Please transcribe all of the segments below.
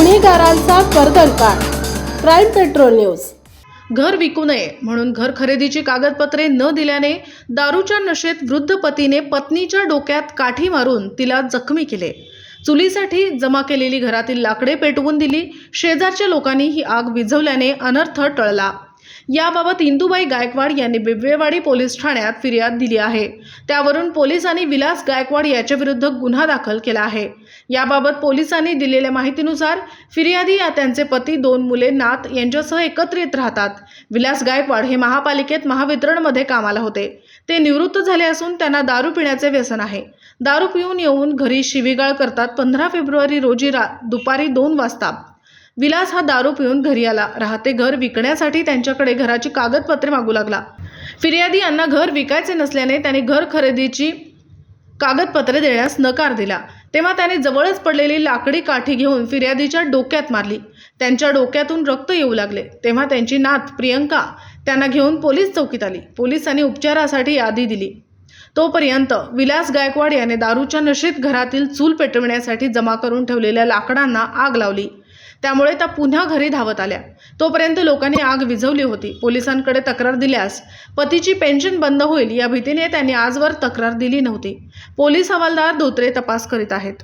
गुन्हेगारांचा कर्दनकाळ crime patrol news. घर विकू नये म्हणून घर खरेदीची कागदपत्रे न दिल्याने दारूच्या नशेत वृद्ध पतीने पत्नीच्या डोक्यात काठी मारून तिला जखमी केले. चुलीसाठी जमा केलेली घरातील लाकडे पेटवून दिली. शेजारच्या लोकांनी ही आग विझवल्याने अनर्थ टळला. याबाबत इंदुबाई गायकवाड यांनी बिबवेवाडी पोलीस ठाण्यात फिर्याद दिली आहे. त्यावरून पोलिसांनी विलास गायकवाड याच्याविरुद्ध गुन्हा दाखल केला आहे. याबाबत पोलिसांनी दिलेल्या माहितीनुसार फिर्यादी या त्यांचे पती दोन मुले नात यांच्यासह एकत्रित राहतात. विलास गायकवाड हे महापालिकेत महावितरणमध्ये कामाला होते. ते निवृत्त झाले असून त्यांना दारू पिण्याचे व्यसन आहे. दारू पिऊन येऊन घरी शिवीगाळ करतात पंधरा फेब्रुवारी रोजी रा दुपारी दोन वाजता. विलास हा दारू पिऊन घरी आला. राहते घर विकण्यासाठी त्यांच्याकडे घराची कागदपत्रे मागू लागला. फिर्यादी यांना घर विकायचे नसल्याने त्याने घर खरेदीची कागदपत्रे देण्यास नकार दिला. तेव्हा त्याने जवळच पडलेली लाकडी काठी घेऊन फिर्यादीच्या डोक्यात मारली. त्यांच्या डोक्यातून रक्त येऊ लागले. तेव्हा त्यांची नात प्रियंका त्यांना घेऊन पोलीस चौकीत आली. पोलिसांनी उपचारासाठी यादी दिली. तोपर्यंत विलास गायकवाड याने दारूच्या नशेत घरातील चूल पेटविण्यासाठी जमा करून ठेवलेल्या लाकडांना आग लावली. त्यामुळे त्या पुन्हा घरी धावत आल्या. तोपर्यंत लोकांनी आग विझवली होती. पोलिसांकडे तक्रार दिल्यास पतीची पेन्शन बंद होईल या भीतीने त्यांनी आजवर तक्रार दिली नव्हती. पोलीस हवालदार धोत्रे तपास करीत आहेत.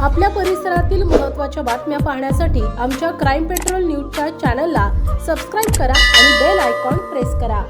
आपल्या परिसरातील महत्त्वाच्या बातम्या पाहण्यासाठी आमच्या क्राईम पेट्रोल न्यूजच्या चॅनलला सबस्क्राईब करा आणि बेल आयकॉन प्रेस करा.